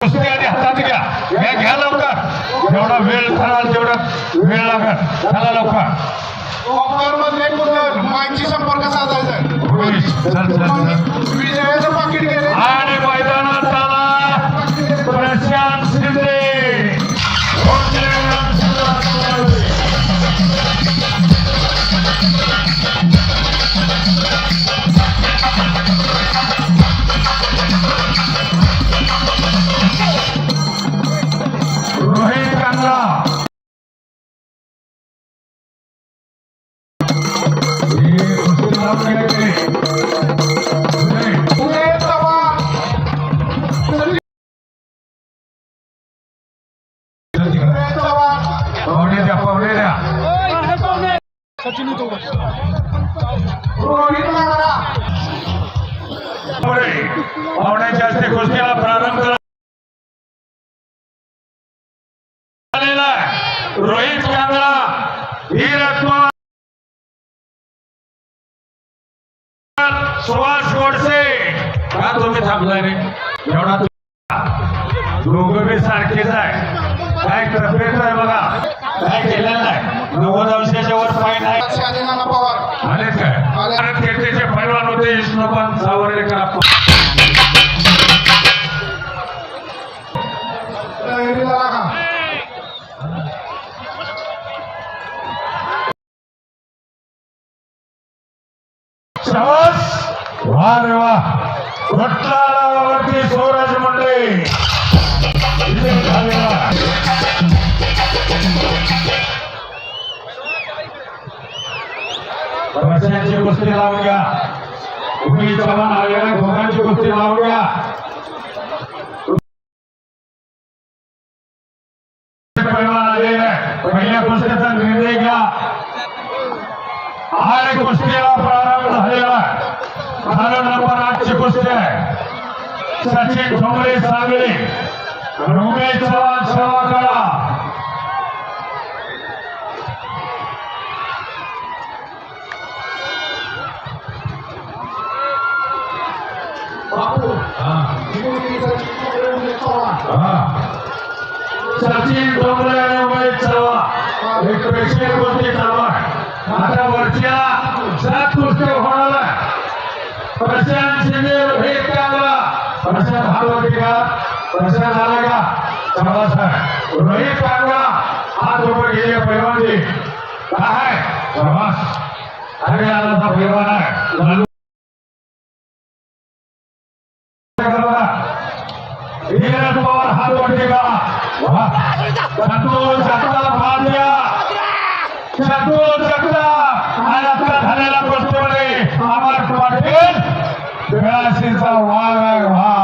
आधी हातात घ्या घ्या लवकर. जेवढा वेळ कराल तेवढा वेळ लागत चला लवकर. ऑफर मधले कुठं माहिती संपर्क साधायचा. विजयाचं पाकिट गेले. आणि मैदानात पाहुणे पवलेल्या पाहुणे पाहुण्याच्या हस्ते कुस्तीला प्रारंभ झालेला रोहित कांदळा ही वीरत्मा सुभाष गोडसे का तुम्ही थांबलाय रे एवढा तू- दोघं सारखेच आहे काय तब्येत आहे बघा काय केलेलं नाही? नव्वद अंशाच्या वर पाय नाही. पवार. आलेत काय? कीर्तीचे पैलवान होते विष्णुपंत शाबास! वा रे वा. वरती स्वराज मंडळे. वर्षांची कुस्ती लावून घ्या. उभी चव्हाण आलेल्या घोगांची कुस्ती लावून घ्या. पहिल्या कुस्तीचा निर्णय घ्या. प्रारंभ झालेला नंबर आठची कुस्ती आहे. सचिन ठोंबरे सांगली. आणि चव्हाण सेवा करा. बापू सचिन डोंगरे आणि उमेश चव्हाण एक स्पेशल कुस्ती चालू आता वरच्या सात कुस्ती होणार प्रशांत शिंदे हे. त्याला प्रशांत हातवरती का प्रशांत आला का शाबास साहेब रोहित कांगडा हात वर गेले पैलवानजी काय प्रवास अरे आला पैलवान आहे लालू धीरज पवार हात वरती का वा संतोष भाग भांड्या संतोष जगताप आणि आता झालेल्या गोष्टीमध्ये अमर पाटील वाघ आहे वाघ.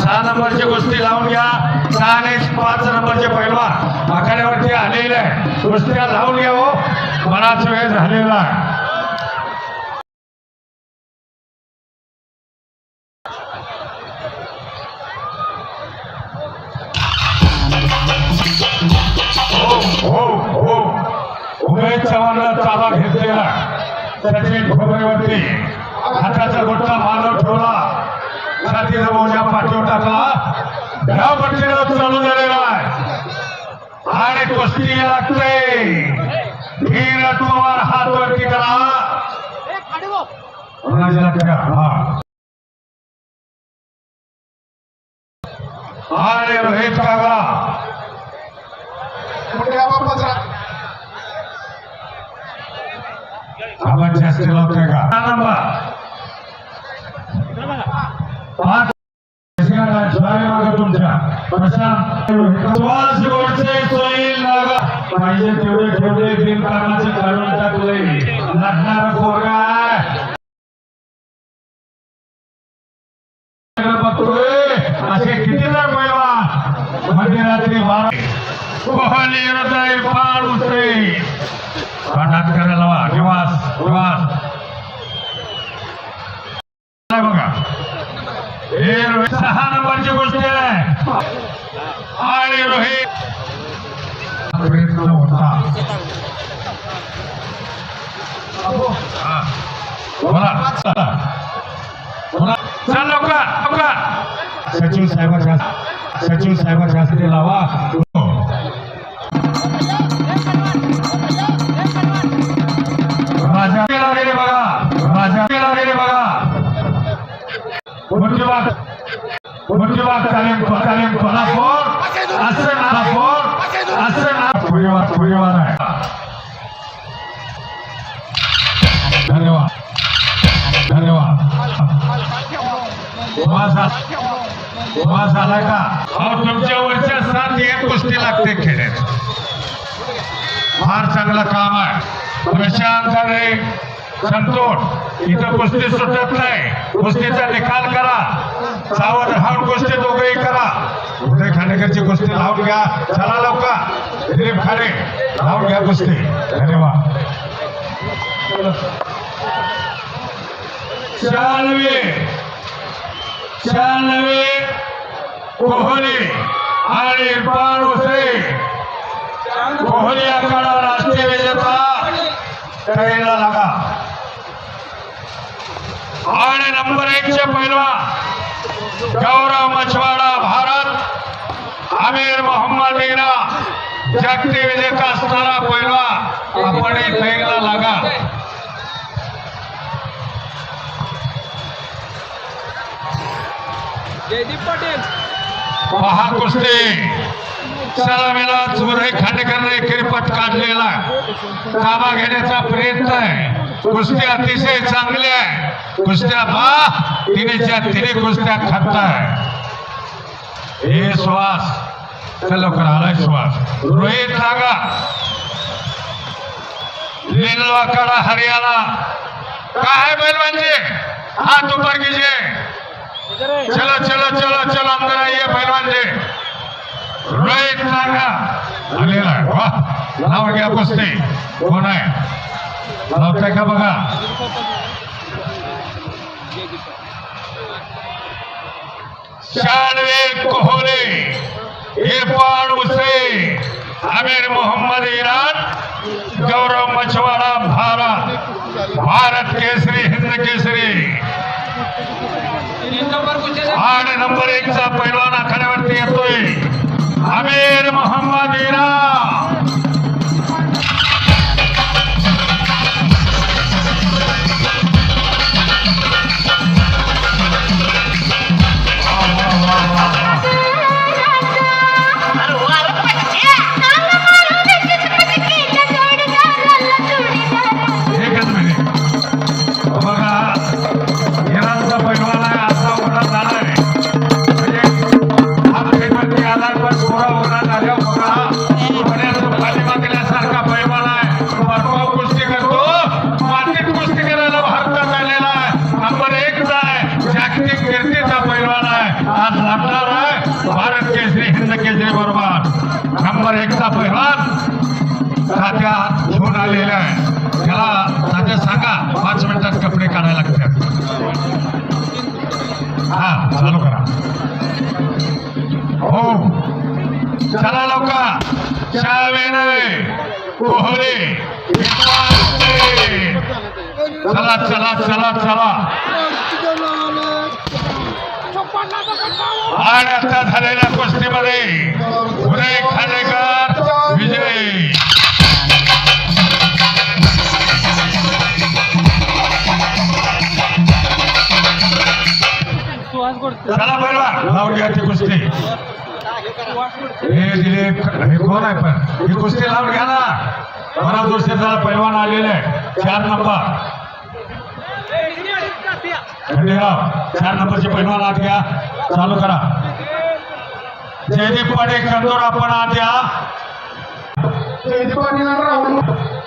सहा नंबरची गोष्टी लावून घ्या. सहा आणि पाच नंबरचे पैलवान आखाड्यावरती आलेले आहे गोष्टीला लावून घ्या हो. बराच वेळ झालेला आहे. हो, हो, हो. उमेश चव्हाणला ताबा घेतलेला सचिन खोबरेवरती हाताचा गोठा मानव ठेवला. मराठीचा मोजा पाठीवर ह्या पट्टीनं चालू झालेला आहे. आणि कुस्ती लागते धीरज हात वरती करा. राजाला रोहित कागळा आपण जास्त लावतोय पाहिजे तेवढे ठेवले बिनकामाचे काढून टाकले लढणारा पोरगा असे किती जर पैवा मध्यरात्री बारा कोहली हृदय फार उतरे पाठात करायला वा निवास निवास बघा. हे सहा नंबरची गोष्ट आहे. आणि रोहित प्रयत्न होता हा. बोला चला. बोला. चल लवकर लवकर सचिव साहेबाच्या सचिव साहेबाच्या हस्ते लावा मुर्जीबाग तालीम तालीम कोल्हापूर असं नागपूर असं ना पुढेवार पुढेवार आहे धन्यवाद धन्यवाद माझा उभा झाला का अहो तुमच्या वरच्या साथ एक कुस्ती लागते खेळात फार चांगलं काम आहे. प्रशांत आणि संतोष इथं कुस्ती सुटत नाही. कुस्तीचा निकाल करा. सावध राहून कुस्ती दोघेही करा. उदय खानेकरची कुस्ती लावून घ्या. चला लवकर. दिलीप खाने लावून घ्या कुस्ती. धन्यवाद. शहानवे शहानवे कोहली आणि इरफान हुसेन. कोहली आखाडा राष्ट्रीय विजेता. करायला लागा आणि नंबर एक चे गौरव मछवाडा भारत आमिर मोहम्मद मीरा जागतिक विजेता असणारा पैलवान आपण तयारीला लागा. जयदीप पाटील. पहा कुस्ती. सलामीला चोरे खांडेकरने किरपट काढलेला. ताबा घेण्याचा प्रयत्न आहे. कुस्ती अतिशय चांगली आहे. कुस्त्या बा तिनेच्या तिने कुस्त्या खाताय. हे श्वास चल लवकर आलाय श्वास. रोहित नागा लिनवाकडा हरियाणा. काय बैल म्हणजे? हात उपर कीजिए चलो चलो चलो चलो अंदर आइए पहलवान जी रोहित नागा आलेला आहे. वा नाव घ्या कुस्ती. कोण आहे? लावताय का बघा? शानवे कोहले इरफान हुसैन अमीर मोहम्मद ईरान गौरव मछवाड़ा भारत भारत केसरी, हिंद केसरी। तीन नंबर एक चा हा चालू करा हो चला लवकर शावेने कोहली चला चला चला चला आणि आता झालेल्या कुस्तीमध्ये उदय खानेकर विजय सुहास गोडसे चला पहिला लावून घ्या ती कुस्ती. हे दिलीप हे कोण आहे पण? ही कुस्ती लावून घ्या ना. मला दुसऱ्याचा पैलवान आलेले आहे. चार नंबर. चार नंबरचे पैलवान आत घ्या. चालू करा. जयदीप पाटे कंदोरा पण आत घ्या जयदीप पाटील राहुल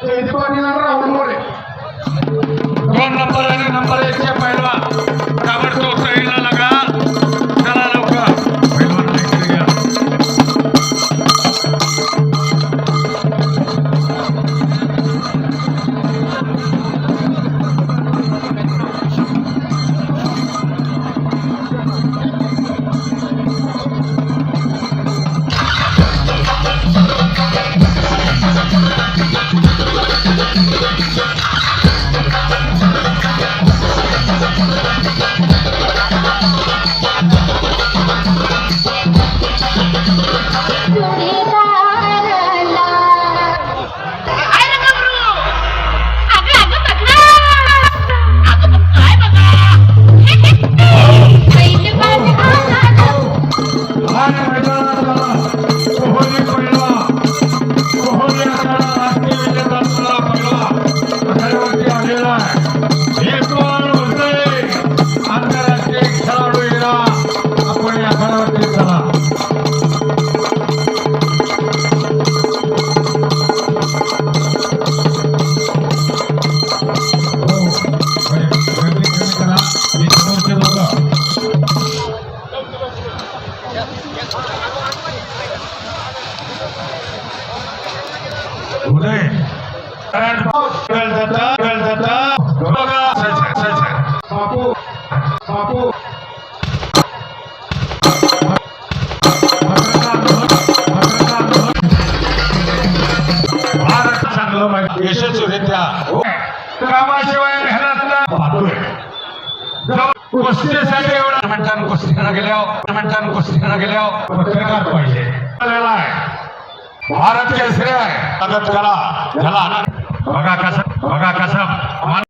जयदीप पाटील राहुल मोरे. दोन नंबर आणि नंबर एक चे पैलवान ताबडतोब यशस्वीरित्या कामाशिवाय मेहनत पाहतोय कुस्तीसाठी एवढा गेल्यावर गेल्यावर पत्रकार पाहिजे भारत केसरी आहे मदत करा त्याला बघा कसं बघा कसं